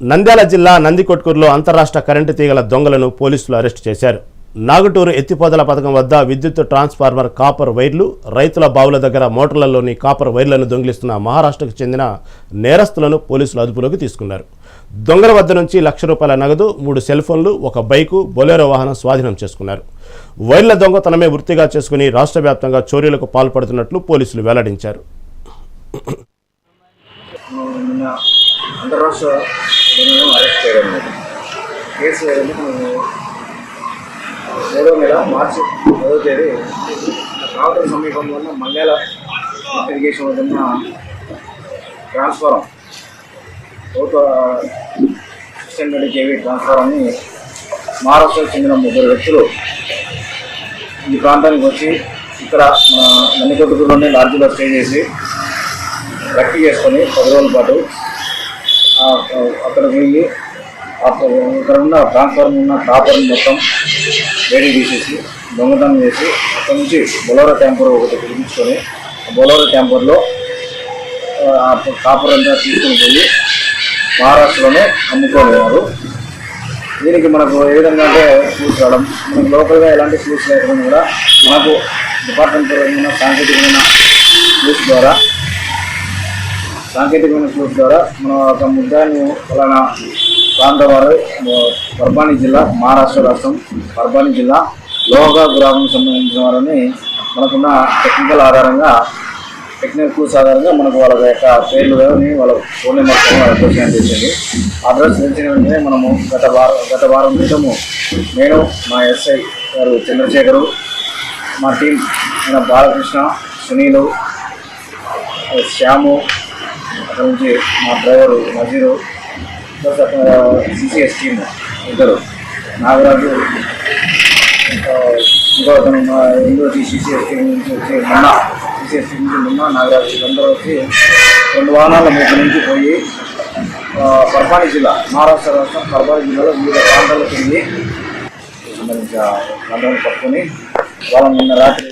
నంద్యాల జిల్లా నందికొట్కూరులో అంతరాష్ట్ర కరెంటు తీగల దొంగలను పోలీసులు అరెస్టు చేశారు. నాగుటూరు ఎత్తిపోతల పథకం వద్ద విద్యుత్ ట్రాన్స్ఫార్మర్ కాపర్ వైర్లు రైతుల బావుల దగ్గర మోటార్లలోని కాపర్ వైర్లను దొంగిలిస్తున్న మహారాష్ట్రకు చెందిన నేరస్తులను పోలీసులు అదుపులోకి తీసుకున్నారు. దొంగల వద్ద నుంచి లక్ష రూపాయల నగదు మూడు సెల్ ఫోన్లు ఒక బైకు బొలేరో వాహనం స్వాధీనం చేసుకున్నారు. వైర్ల దొంగతనమే వృత్తిగా చేసుకుని రాష్ట్ర వ్యాప్తంగా చోరీలకు పాల్పడుతున్నట్లు పోలీసులు వెల్లడించారు. అంతరాష్ట్ర యూనియన్ అరెస్ట్ చేయడం జరిగింది. కేసు ఎందుకు మేము మూడో నెల మార్చి పదో తేదీ కావటం సమీపంలో ఉన్న మంగళ ఇరిగేషన్ వద్ద ట్రాన్స్ఫారం ఒక సిక్స్ హండ్రెడ్ కేవీ ట్రాన్స్ఫారాన్ని మహారాష్ట్రకు చెందిన ముగ్గురు వ్యక్తులు ఈ ప్రాంతానికి వచ్చి ఇక్కడ మన నన్నికొట్టుకులోనే లాడ్జిలో స్టే చేసి రెక్కి చేసుకొని పది రోజుల పాటు అక్కడ అక్కడికి వెళ్ళి అక్కడ ఉన్న ట్రాన్స్ఫార్మర్ ఉన్న టాపర్ మొత్తం వేడి తీసేసి దొంగతనం చేసి అక్కడ నుంచి బొలోరా ట్యాంపర్ ఒకటి పిలిపించుకొని బొలోరో బొలోరా ట్యాంపర్లో టాపర్ అంతా తీసుకుని వెళ్ళి మహారాష్ట్రలోనే అమ్ముకోలేవారు దీనికి మనకు ఏ విధంగా అంటే క్లూస్ రావడం మనకు లోకల్గా ఎలాంటి ఫ్లూస్ లేకుండా కూడా మనకు డిపార్ట్మెంట్ పరమైన సాంకేతికమైన క్లూస్ ద్వారా సాంకేతికమైన క్లూస్ ద్వారా మనం ఒక ముద్దాన్ని ఫలానా ప్రాంత వారు పర్బాని జిల్లా మహారాష్ట్ర రాష్ట్రం పర్బాని జిల్లా లోహగా గ్రామం సంబంధించిన వారిని మనకున్న టెక్నికల్ ఆధారంగా టెక్నికల్ క్లూస్ ఆధారంగా మనకు వాళ్ళ యొక్క పేర్లు కానీ వాళ్ళ ఫోన్ నెంబర్ కానీ వాళ్ళ క్వశ్చన్ చేసింది అడ్రస్ తెలిసిన వెంటనే మనము గత వారం గత వారం క్రితము నేను మా ఎస్ఐ గారు చంద్రశేఖరు మా టీం బాలకృష్ణ సునీలు శ్యాము నుంచి మా డ్రైవరు నజీరు ప్లస్ అక్కడ సిసిఎస్ టీమ్ ఇద్దరు. నాగరాజు ఇంకా ఇంకో అతను మా సిసిఎస్ టీం నుంచి వచ్చి మొన్న సిసిఎస్ టీం నుంచి మొన్న నాగరాజు వీళ్ళందరూ వచ్చి రెండు వాహనాల మీద నుంచి పోయి ఆ, జిల్లా మహారాష్ట్ర రాష్ట్రం పర్బాని జిల్లాలో వివిధ ప్రాంతాలకు వెళ్ళి సంబంధించిన ప్రాంతాలను పట్టుకొని వాళ్ళ నిన్న రాత్రి